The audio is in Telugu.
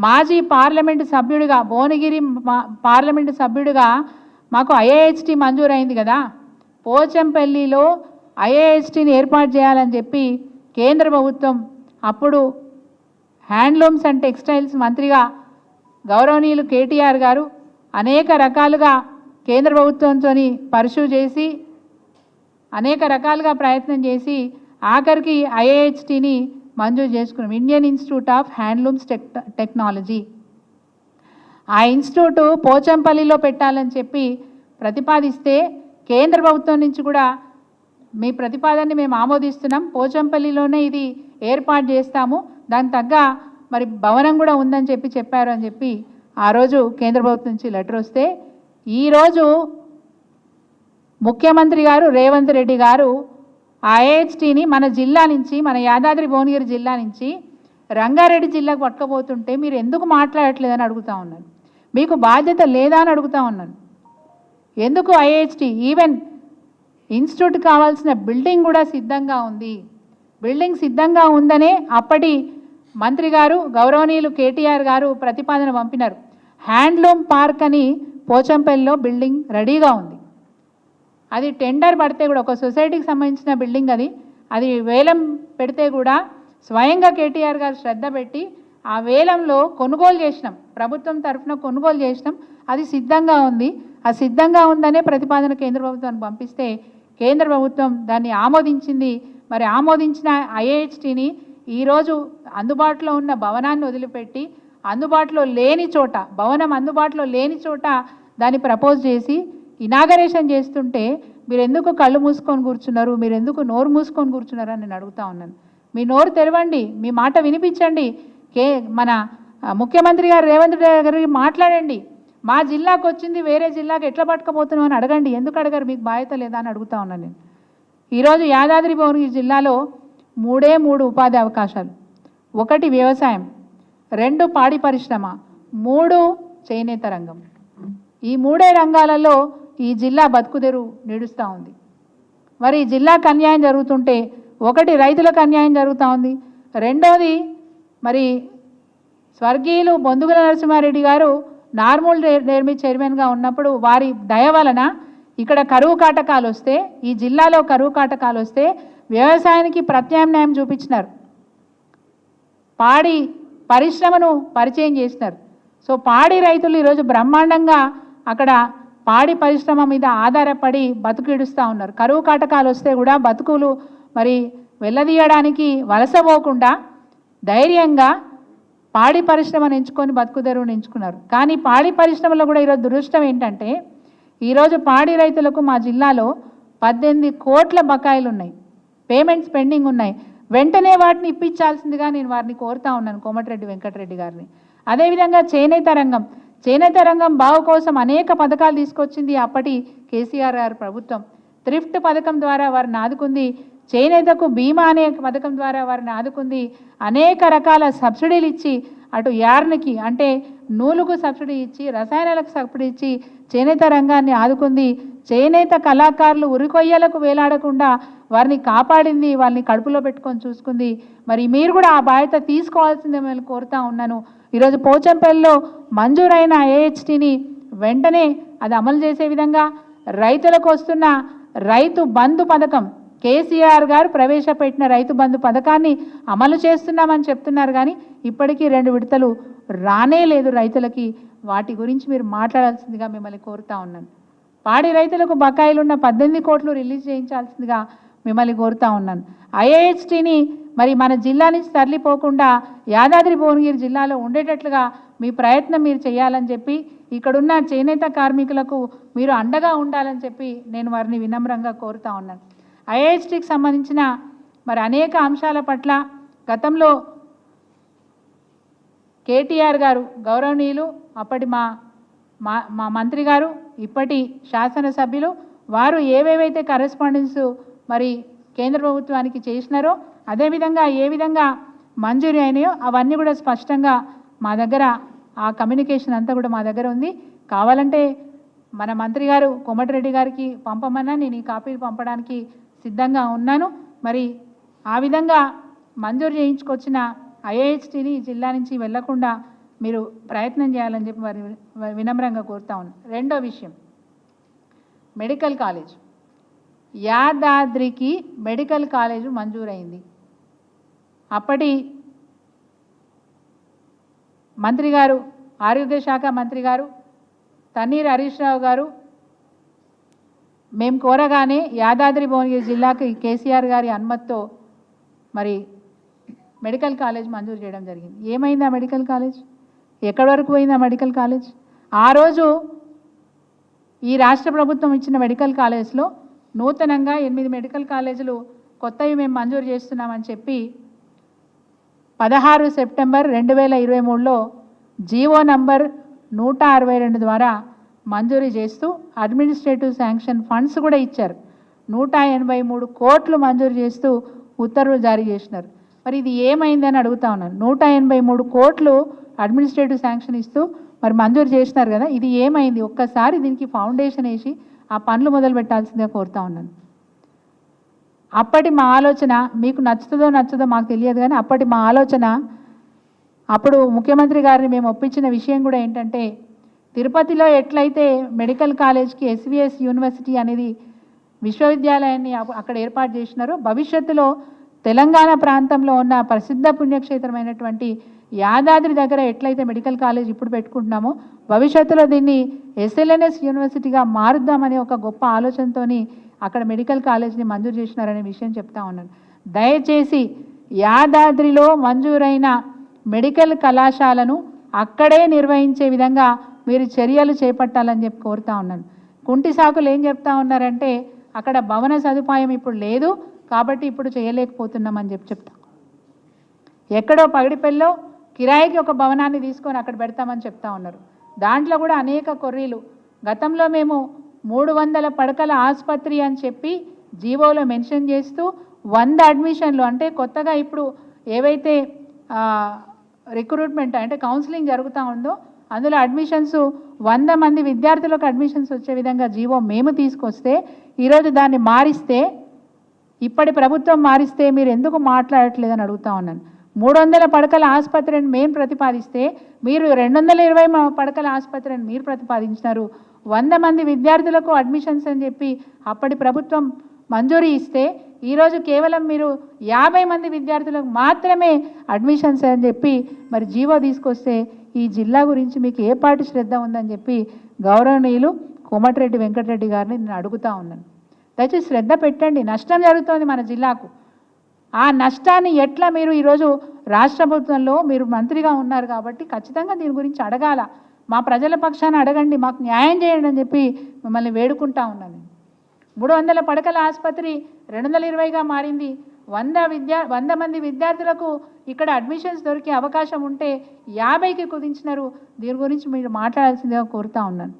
మాజీ పార్లమెంటు సభ్యుడిగా భువనగిరి మా- పార్లమెంటు సభ్యుడిగా మాకు ఐఏహెచ్టీ మంజూరైంది కదా. పోచంపల్లిలో ఐఏహెచ్టీని ఏర్పాటు చేయాలని చెప్పి కేంద్ర ప్రభుత్వం అప్పుడు హ్యాండ్లూమ్స్ అండ్ టెక్స్టైల్స్ మంత్రిగా గౌరవనీయులు కేటీఆర్ గారు అనేక రకాలుగా కేంద్ర ప్రభుత్వంతో పరిశు చేసి అనేక రకాలుగా ప్రయత్నం చేసి ఆఖరికి ఐఏహెచ్టీని మంజూరు చేసుకున్నాం. Indian institute of handlooms tech technology ఆ ఇన్స్టిట్యూట్ పోచంపల్లిలో పెట్టాలని చెప్పి ప్రతిపాదిస్తే కేంద్ర ప్రభుత్వం నుంచి కూడా మీ ప్రతిపాదనని మేము ఆమోదిస్తున్నాం. పోచంపల్లిలోనే ఇది ఏర్పాటు చేస్తాము. దానికి తగ్గ మరి భవనం కూడా ఉందని చెప్పి చెప్పారు అని చెప్పి ఆ రోజు కేంద్ర ప్రభుత్వం నుంచి లెటర్ వస్తే ఈరోజు ముఖ్యమంత్రి గారు రేవంత్ రెడ్డి గారు ఆ ఐహెచ్టీని మన జిల్లా నుంచి మన యాదాద్రి భువనగిరి జిల్లా నుంచి రంగారెడ్డి జిల్లాకు పట్టుకపోతుంటే మీరు ఎందుకు మాట్లాడట్లేదని అడుగుతా ఉన్నాను. మీకు బాధ్యత లేదా అని అడుగుతా ఉన్నాను. ఎందుకు ఐహెచ్టి ఈవెన్ ఇన్స్టిట్యూట్ కావాల్సిన బిల్డింగ్ కూడా సిద్ధంగా ఉంది. బిల్డింగ్ సిద్ధంగా ఉందనే అప్పటి మంత్రి గారు గౌరవనీయులు కేటీఆర్ గారు ప్రతిపాదన పంపినారు. హ్యాండ్లూమ్ పార్క్ అని పోచంపల్లిలో బిల్డింగ్ రెడీగా ఉంది. అది టెండర్ పడితే కూడా ఒక సొసైటీకి సంబంధించిన బిల్డింగ్ అది అది వేలం పెడితే కూడా స్వయంగా కేటీఆర్ గారు శ్రద్ధ పెట్టి ఆ వేలంలో కొనుగోలు చేసినాం. ప్రభుత్వం తరఫున కొనుగోలు చేసినాం. అది సిద్ధంగా ఉంది. ఆ సిద్ధంగా ఉందనే ప్రతిపాదన కేంద్ర ప్రభుత్వానికి పంపిస్తే కేంద్ర ప్రభుత్వం దాన్ని ఆమోదించింది. మరి ఆమోదించిన ఐఏహెచ్టీని ఈరోజు అందుబాటులో ఉన్న భవనాన్ని వదిలిపెట్టి అందుబాటులో లేని చోట భవనం అందుబాటులో లేని చోట దాన్ని ప్రపోజ్ చేసి ఇనాగరేషన్ చేస్తుంటే మీరు ఎందుకు కళ్ళు మూసుకొని కూర్చున్నారు? మీరు ఎందుకు నోరు మూసుకొని కూర్చున్నారు అని నేను అడుగుతా ఉన్నాను. మీ నోరు తెరవండి మీ మాట వినిపించండి. కే మన ముఖ్యమంత్రి గారు రేవంత్ రెడ్డి గారికి మాట్లాడండి. మా జిల్లాకు వచ్చింది వేరే జిల్లాకు ఎట్లా పట్టుకపోతున్నాం అని అడగండి. ఎందుకు అడగారు? మీకు బాధ్యత లేదా అని అడుగుతా ఉన్నాను నేను. ఈరోజు యాదాద్రి భువనగిరి జిల్లాలో మూడే మూడు ఉపాధి అవకాశాలు. ఒకటి వ్యవసాయం రెండు పాడి పరిశ్రమ మూడు చేనేత రంగం. ఈ మూడే రంగాలలో ఈ జిల్లా బతుకుదెరు నిడుస్తూ ఉంది. మరి ఈ జిల్లాకు అన్యాయం జరుగుతుంటే ఒకటి రైతులకు అన్యాయం జరుగుతూ ఉంది. రెండోది మరి స్వర్గీయులు బొందుగుల నరసింహారెడ్డి గారు నార్మల్ నేర్మి చైర్మన్గా ఉన్నప్పుడు వారి దయ వలన ఇక్కడ కరువు కాటకాలు వస్తే ఈ జిల్లాలో కరువు కాటకాలు వస్తే వ్యవసాయానికి ప్రత్యామ్నాయం చూపించినారు. పాడి పరిశ్రమను పరిచయం చేసినారు. సో పాడి రైతులు ఈరోజు బ్రహ్మాండంగా అక్కడ పాడి పరిశ్రమ మీద ఆధారపడి బతుకిడుస్తూ ఉన్నారు. కరువు కాటకాలు వస్తే కూడా బతుకులు మరి వెళ్ళదీయడానికి వలస పోకుండా ధైర్యంగా పాడి పరిశ్రమను ఎంచుకొని బతుకుదెరువును ఎంచుకున్నారు. కానీ పాడి పరిశ్రమలో కూడా ఈరోజు దురదృష్టం ఏంటంటే ఈరోజు పాడి రైతులకు మా జిల్లాలో పద్దెనిమిది కోట్ల బకాయిలు ఉన్నాయి. పేమెంట్స్ పెండింగ్ ఉన్నాయి. వెంటనే వాటిని ఇప్పించాల్సిందిగా నేను వారిని కోరుతా ఉన్నాను కోమటిరెడ్డి వెంకటరెడ్డి గారిని. అదేవిధంగా చేనేత రంగం. చేనేత రంగం బావు కోసం అనేక పథకాలు తీసుకొచ్చింది అప్పటి కేసీఆర్ గారి ప్రభుత్వం. థ్రిఫ్ట్ పథకం ద్వారా వారిని ఆదుకుంది చేనేతకు బీమా అనే పథకం ద్వారా వారిని ఆదుకుంది. అనేక రకాల సబ్సిడీలు ఇచ్చి అటు యార్న్కి అంటే నూలుకు సబ్సిడీ ఇచ్చి రసాయనాలకు సబ్సిడీ ఇచ్చి చేనేత రంగాన్ని ఆదుకుంది. చేనేత కళాకారులు ఉరికొయ్యలకు వేలాడకుండా వారిని కాపాడింది వాళ్ళని కడుపులో పెట్టుకొని చూసుకుంది. మరి మీరు కూడా ఆ బాధ్యత తీసుకోవాల్సిందే మేము కోరుతా ఉన్నాను. ఈరోజు పోచంపల్లిలో మంజూరైన ఏహెచ్టీని వెంటనే అది అమలు చేసే విధంగా రైతులకు వస్తున్న రైతు బంధు పథకం కేసీఆర్ గారు ప్రవేశపెట్టిన రైతు బంధు పథకాన్ని అమలు చేస్తున్నామని చెప్తున్నారు కానీ ఇప్పటికీ రెండు విడతలు రానే లేదు రైతులకి. వాటి గురించి మీరు మాట్లాడాల్సిందిగా మిమ్మల్ని కోరుతా ఉన్నాను. పాడి రైతులకు బకాయిలు ఉన్న పద్దెనిమిది కోట్లు రిలీజ్ చేయించాల్సిందిగా మిమ్మల్ని కోరుతా ఉన్నాను. ఐఏహెచ్టీని మరి మన జిల్లా నుంచి తరలిపోకుండా యాదాద్రి భువనగిరి జిల్లాలో ఉండేటట్లుగా మీ ప్రయత్నం మీరు చేయాలని చెప్పి ఇక్కడున్న చేనేత కార్మికులకు మీరు అండగా ఉండాలని చెప్పి నేను వారిని వినమ్రంగా కోరుతా ఉన్నాను. ఐఏహెచ్టీకి సంబంధించిన మరి అనేక అంశాల పట్ల గతంలో కేటీఆర్ గారు గౌరవనీయులు అప్పటి మా మా మా మంత్రి గారు ఇప్పటి శాసనసభ్యులు వారు ఏవేవైతే కరెస్పాండెన్స్ మరి కేంద్ర ప్రభుత్వానికి చేసినారో అదేవిధంగా ఏ విధంగా మంజూరు అయినాయో అవన్నీ కూడా స్పష్టంగా మా దగ్గర ఆ కమ్యూనికేషన్ అంతా కూడా మా దగ్గర ఉంది. కావాలంటే మన మంత్రి గారు కోమటిరెడ్డి గారికి పంపమన్నా నేను ఈ కాపీలు పంపడానికి సిద్ధంగా ఉన్నాను. మరి ఆ విధంగా మంజూరు చేయించుకొచ్చిన ఐఏహెచ్టీని జిల్లా నుంచి వెళ్ళకుండా మీరు ప్రయత్నం చేయాలని చెప్పి వారి వారి వినమ్రంగా కోరుతా ఉన్నాను రెండో విషయం. Medical college. యాదాద్రికి మెడికల్ కాలేజ్ మంజూరైంది. అప్పటి మంత్రి గారు ఆరోగ్య శాఖ మంత్రి గారు తన్నీర్ హరీష్ రావు గారు మేము కోరగానే యాదాద్రి భువనగిరి జిల్లాకి కేసీఆర్ గారి అనుమతితో మరి మెడికల్ కాలేజ్ మంజూరు చేయడం జరిగింది. ఏమైంది ఆ మెడికల్ కాలేజ్? ఎక్కడి వరకు పోయింది ఆ మెడికల్ కాలేజ్? ఆ రోజు ఈ రాష్ట్ర ప్రభుత్వం ఇచ్చిన మెడికల్ కాలేజ్లో నూతనంగా ఎనిమిది మెడికల్ కాలేజీలు కొత్తవి మేము మంజూరు చేస్తున్నామని చెప్పి పదహారు సెప్టెంబర్ రెండు వేల ఇరవై మూడులో జీవో నంబర్ నూట అరవై రెండు ద్వారా మంజూరు చేస్తూ అడ్మినిస్ట్రేటివ్ శాంక్షన్ ఫండ్స్ కూడా ఇచ్చారు. నూట ఎనభై మూడు కోట్లు మంజూరు చేస్తూ ఉత్తర్వులు జారీ చేసినారు. మరి ఇది ఏమైందని అడుగుతా ఉన్నాను. నూట ఎనభై మూడు కోట్లు అడ్మినిస్ట్రేటివ్ శాంక్షన్ ఇస్తూ మరి మంజూరు చేసినారు కదా ఇది ఏమైంది? ఒక్కసారి దీనికి ఫౌండేషన్ వేసి ఆ పనులు మొదలు పెట్టాల్సిందిగా కోరుతా ఉన్నాను. అప్పటి మా ఆలోచన మీకు నచ్చుతుందో నచ్చదో మాకు తెలియదు కానీ అప్పటి మా ఆలోచన అప్పుడు ముఖ్యమంత్రి గారిని మేము ఒప్పించిన విషయం కూడా ఏంటంటే తిరుపతిలో ఎట్లయితే మెడికల్ కాలేజ్కి ఎస్విఎస్ యూనివర్సిటీ అనేది విశ్వవిద్యాలయాన్ని అక్కడ ఏర్పాటు చేసినారో భవిష్యత్తులో తెలంగాణ ప్రాంతంలో ఉన్న ప్రసిద్ధ పుణ్యక్షేత్రమైనటువంటి యాదాద్రి దగ్గర ఎట్లయితే మెడికల్ కాలేజ్ ఇప్పుడు పెట్టుకుంటున్నామో భవిష్యత్తులో దీన్ని ఎస్ఎల్ఎన్ఎస్ యూనివర్సిటీగా మారుద్దామనే ఒక గొప్ప ఆలోచనతోని అక్కడ మెడికల్ కాలేజ్ని మంజూరు చేసినారనే విషయం చెప్తా ఉన్నాను. దయచేసి యాదాద్రిలో మంజూరైన మెడికల్ కళాశాలను అక్కడే నిర్వహించే విధంగా మీరు చర్యలు చేపట్టాలని చెప్పి కోరుతా ఉన్నాను. కుంటి సాకులు ఏం చెప్తా ఉన్నారంటే అక్కడ భవన సదుపాయం ఇప్పుడు లేదు కాబట్టి ఇప్పుడు చేయలేకపోతున్నామని చెప్పి చెప్తా. ఎక్కడో పగిడిపెల్లో కిరాయికి ఒక భవనాన్ని తీసుకొని అక్కడ పెడతామని చెప్తా ఉన్నారు. దాంట్లో కూడా అనేక కొర్రీలు. గతంలో మేము మూడు వందల పడకల ఆసుపత్రి అని చెప్పి జీవోలో మెన్షన్ చేస్తూ వంద అడ్మిషన్లు అంటే కొత్తగా ఇప్పుడు ఏవైతే రిక్రూట్మెంట్ అంటే కౌన్సిలింగ్ జరుగుతూ ఉందో అందులో అడ్మిషన్స్ వంద మంది విద్యార్థులకు అడ్మిషన్స్ వచ్చే విధంగా జీవో మేము తీసుకొస్తే ఈరోజు దాన్ని మారిస్తే ఇప్పటి ప్రభుత్వం మారిస్తే మీరు ఎందుకు మాట్లాడట్లేదని అడుగుతా ఉన్నాను. మూడు వందల పడకల ఆసుపత్రిని మేము ప్రతిపాదిస్తే మీరు రెండు వందల ఇరవై పడకల ఆసుపత్రిని మీరు ప్రతిపాదించినారు. వంద మంది విద్యార్థులకు అడ్మిషన్స్ అని చెప్పి అప్పటి ప్రభుత్వం మంజూరీ ఇస్తే ఈరోజు కేవలం మీరు యాభై మంది విద్యార్థులకు మాత్రమే అడ్మిషన్స్ అని చెప్పి మరి జీవో తీసుకొస్తే ఈ జిల్లా గురించి మీకు ఏ పాటి శ్రద్ధ ఉందని చెప్పి గౌరవనీయులు కోమటిరెడ్డి వెంకటరెడ్డి గారిని నేను అడుగుతా ఉన్నాను. దయచేసి శ్రద్ధ పెట్టండి. నష్టం జరుగుతోంది మన జిల్లాకు. ఆ నష్టాన్ని ఎట్లా మీరు ఈరోజు రాష్ట్ర ప్రభుత్వంలో మీరు మంత్రిగా ఉన్నారు కాబట్టి ఖచ్చితంగా దీని గురించి అడగాల. మా ప్రజల పక్షాన అడగండి. మాకు న్యాయం చేయండి అని చెప్పి మిమ్మల్ని వేడుకుంటా ఉన్నాను మూడు వందల పడకల ఆసుపత్రి రెండు వందల ఇరవైగా మారింది. వంద విద్యా వంద మంది విద్యార్థులకు ఇక్కడ అడ్మిషన్స్ దొరికే అవకాశం ఉంటే యాభైకి కుదించినారు. దీని గురించి మీరు మాట్లాడాల్సిందిగా కోరుతా ఉన్నాను.